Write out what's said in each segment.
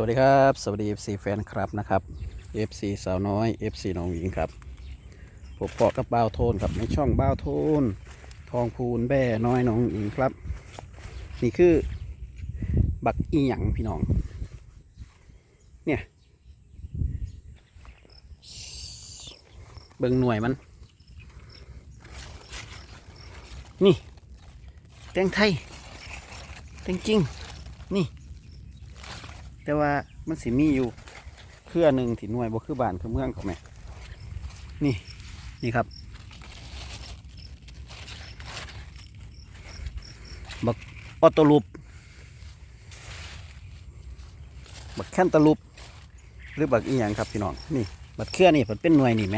วัสดีครับ สวัสดี FC แฟนครับนะครับ FC สาวน้อย FC น้องหญิงครับผมเกาะกับบ้าวโทนครับในช่องบ้าวโทน ทองพูนแบ่น้อยน้องหญิงครับ นี่คือ บักอีหยังพี่น้อง เนี่ยเบิ่งหน่วยมัน นี่ แตงไทย แตงจริง นี่ แต่ว่ามันสิมีอยู่เครือหนึ่งที่หน่วยบ่คือบ้านคือเมืองเขาแม่นี่นี่ครับบักออโตลูปบักแคนตาลูปหรือบักอีหยังครับพี่น้องนี่บักเครือนี่มันเป็นหน่วยนี่ไหม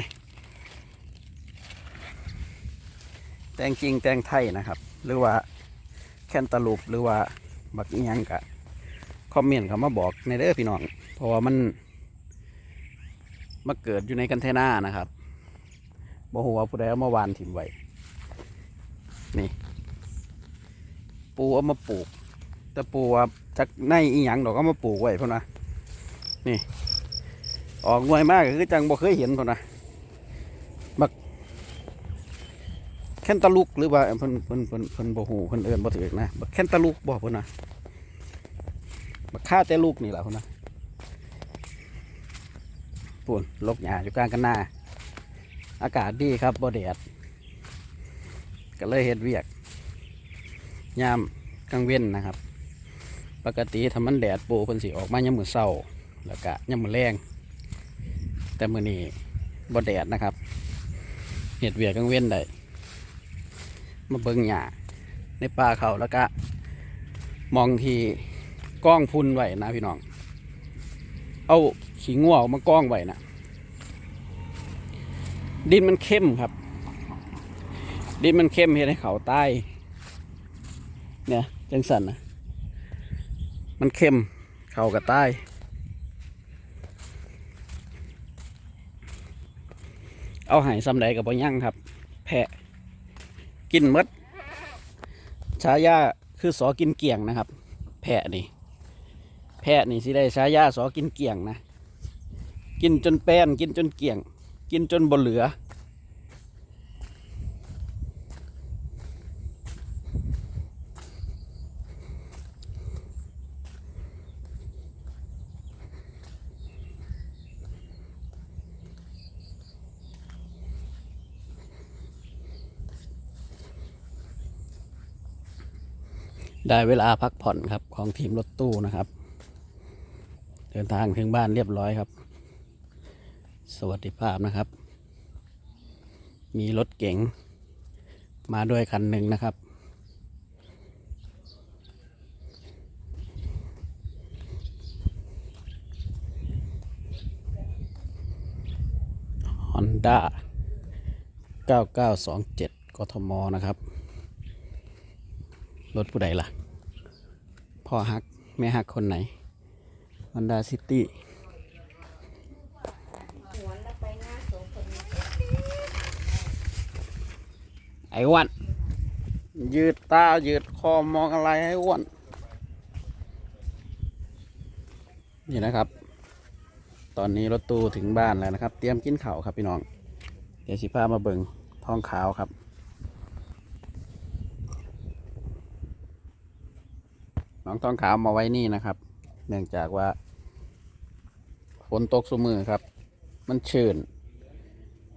แตงจริงแตงไทยนะครับ หรือว่าแคนตาลูปหรือว่าบักอีหยังกะ คอมเมนต์เขามาบอกในเด้อพี่น้องเพราะว่ามันมาเกิดอยู่ในกันเทน่านะครับบ่ฮู้ว่าผู้ใดเอามาวานถิ่มไว้นี่ ปูเอามาปลูกแต่ปูว่าจากในอีหยังดอกเอามาปลูกไว้เพ่นนะนี่ ออกงวยมากคือจังบ่เคยเห็นเพ่นนะบักแค่นตาลูกหรือว่าเพิ่นเพิ่นเพิ่นเพิ่นบ่ฮู้เพิ่นเอิ้นบ่ถูกนะบักแค่นตาลูกบ่เพิ่นนะ บักฆ่าแต่ลูกนี่แหละคุณนะปุ่นลกหยาอยู่กลางกันหน้า อากาศดีครับบ่แดดก็เลยเฮ็ดเวียก ยามกลางเว้นนะครับ ปกติถ้ามันแดดปูเพิ่นสิออกมายามมื้อเช้าแล้วก็ยามมื้อแรงแต่มื้อนี้บ่แดดนะครับเฮ็ดเวียกกลางเว้นได้มาเบิ่งหญ้าในป่าเขาแล้วก็มองที่ กล้องพุ่นไว้นะพี่น้อง เอาขี้ง่วออกมากล้องไว้นะ ดินมันเข้มครับ ดินมันเข้มเห็นให้เขาใต้ เนี่ยจังสันนะมันเข้มเขากับใต้ เอาหายซ้ำใดกับบ่ยั่งครับ แพะกินมดชายาคือสอกินเกี่ยงนะครับ แพะนี่ แพะนี่สิได้ฉายาสอกินเกี่ยงนะ กินจนแป้นกินจนเกี่ยง กินจนบนเหลือ ได้เวลาพักผ่อนครับของทีมรถตู้นะครับ เดินทางถึงบ้านเรียบร้อยครับ สวัสดิภาพนะครับ มีรถเก๋งมาด้วยคันหนึ่งนะครับ Honda 9927 กทม นะครับ รถผู้ใดล่ะ พ่อฮัก แม่ฮักคนไหน Honda City ไอ้อ้วนยืดตา ยืดคอมองอะไรให้อ้วน นี่นะครับ ตอนนี้รถตู้ถึงบ้านแล้วนะครับ เตรียมกินข้าวครับพี่น้อง เดี๋ยวสิพามาเบิงท้องขาวครับ น้องทองขาวมาไว้นี่นะครับ เนื่องจากว่าฝนตกสุมือครับ มันชื้น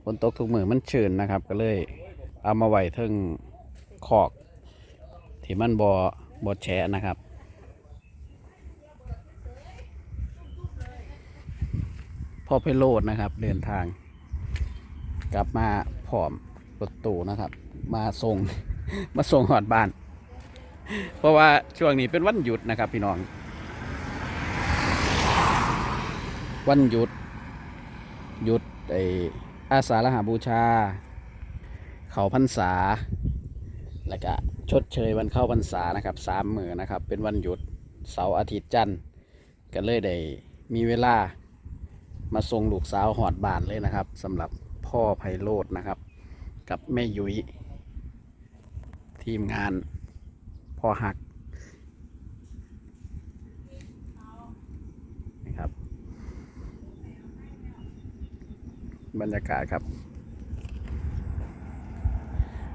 ฝนตกทุกมือมันชื้นนะครับ ก็เลยเอามาไว้ทึงขอก ที่มันบอบดแฉะนะครับพ่อเพโลดนะครับ เดินทาง กลับมาผอมรถตู้นะครับ มาส่งมาส่งหอดบ้าน เพราะว่าช่วงนี้เป็นวันหยุดนะครับพี่น้อง วันหยุด หยุดไออาสาฬหาบูชา เขาพรรษา แล้วก็ชดเชยวันเข้าพรรษานะครับสามมือนะครับ เป็นวันหยุดเสาร์อาทิตย์จันทร์ก็เลยได้มีเวลามาส่งลูกสาวหอดบานเลยนะครับสำหรับพ่อไพโรดนะครับ กับแม่ยุ้ยทีมงานพอหัก บรรยากาศครับ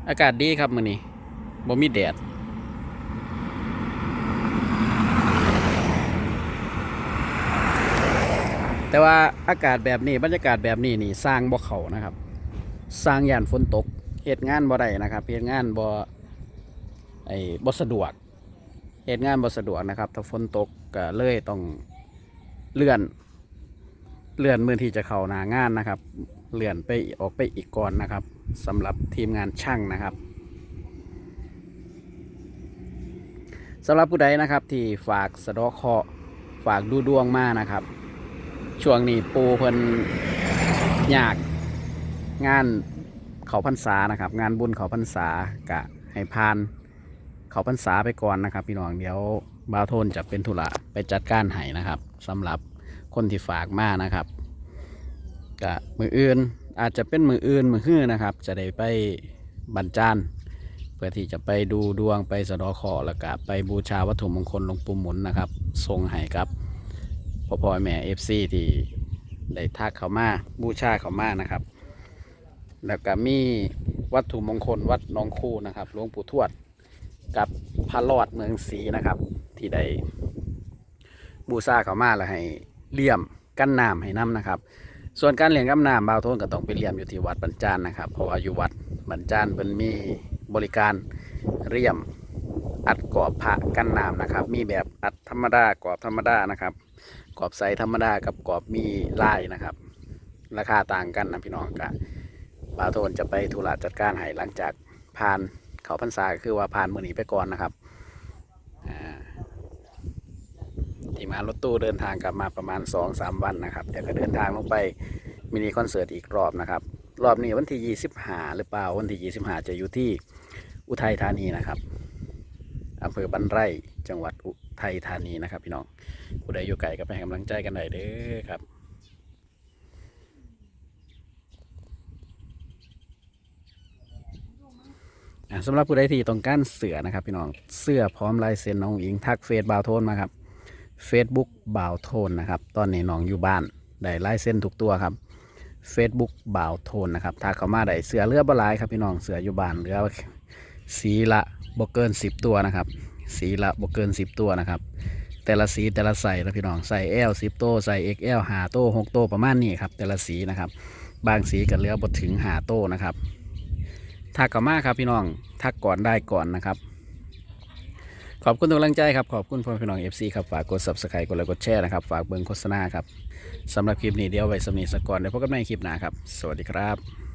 อากาศดีครับมื้อนี้บ่มีแดดแต่ว่าอากาศแบบนี้บรรยากาศแบบนี้นี่สร้างบ่เขานะครับ สร้างยานฝนตกเหตุงานบ่ได้นะครับเหตุงานบ่ไอ้บ่สะดวกเหตุงานบ่สะดวกนะครับ ถ้าฝนตกก็เลยต้องเลื่อน เลื่อนมือที่จะเข้าหนางานนะครับ เลื่อนไปออกไปอีกก่อนนะครับสำหรับทีมงานช่างนะครับสำหรับผู้ใดนะครับที่ฝากสะดอเคาะฝากดูดวงมานะครับ ช่วงนี้ปูเพิ่นยากงานเขาพรรษานะครับ งานบุญเขาพรรษากะให้พานเขาพรรษาไปก่อนนะครับ พี่น้องเดี๋ยวบาโทนจะเป็นธุระไปจัดการให้นะครับสำหรับ คนที่ฝากมานะครับกะมืออื่นอาจจะเป็นมืออื่นมือฮื้อนะครับ จะได้ไปบรรจานเพื่อที่จะไปดูดวงไปสะดอคอแล้วก็ไปบูชาวัตถุมงคลหลวงปู่หมุนนะครับทรงให้ครับพ่อพ่อแม่เอฟซีที่ได้ทักเขามาบูชาเขามานะครับ แล้วก็มีวัตถุมงคลวัดหนองคู่นะครับหลวงปู่ทวดกับพระรอดเมืองศรีนะครับ ที่ได้บูชาเขามาแล้วให้ เลี่ยมกั้นน้ำให้น้ำนะครับ ส่วนการเลี้ยงกั้นน้ำบาวโทนก็ต้องไปเลี่ยมอยู่ที่วัดบรรจานนะครับ เพราะว่าอยู่วัดบรรจานเป็นมีบริการเลี่ยมอัดกรอบพระกั้นน้ำนะครับ มีแบบอัดธรรมดากรอบธรรมดานะครับกรอบใสธรรมดากับกรอบมีลายนะครับ ราคาต่างกันนะพี่น้องกะบาวโทนจะไปธุระจัดการให้หลังจากผ่านเขาพรรษากคือว่าผ่านมือหนีไปก่อนนะครับอ่า ทีมงานรถตู้เดินทางกลับมาประมาณ 2-3 วันนะครับเดี๋ยวก็เดินทางลงไปมินิคอนเสิร์ตอีกรอบนะครับ รอบนี้วันที่ 25 หรือเปล่าวันที่ 25 จะอยู่ที่อุทัยธานีนะครับอำเภอบันไร่จังหวัดอุทัยธานีนะครับ พี่น้องผู้ใดอยู่ไกลก็ไปให้กำลังใจกันหน่อยเด้อครับสำหรับผู้ใดที่ต้องการเสือนะครับ พี่น้องเสื้อพร้อมลายเซ็นน้องอิงทักเฟซบาวโทนมาครับ Facebook บาวโทนนะครับ ตอนนี้น้องอยู่บ้าน ได้ไลายเซ็นทุกตัวครับ Facebook บาวโทนนะครับ ถ้าเขามาได้เสือเรือบหลายครับพี่น้อง เสืออยู่บ้านเลือสีละบกเกิน 10 ตัวนะครับ สีละบกเกิน 10 ตัวนะครับ แต่ละสีแต่ละใส่แล้วพี่น้องใส่ L 10โตใส่ XL หาโตหกโตประมาณนี้ครับ แต่ละสีนะครับ บางสีก็เลือบดถึงหาโตนะครับทักกับมาครับพี่น้องทักก่อนได้ก่อนนะครับ ขอบคุณทุกกำลังใจครับ ขอบคุณพ่อพี่น้อง FC ครับ ฝากกด Subscribe กดไลค์กดแชร์นะครับ ฝากเบิ่งโฆษณาครับสำหรับคลิปนี้เดี๋ยวไว้สำนีสกก่อนเดี๋ยวพบกันใหม่คลิปหน้าครับ สวัสดีครับ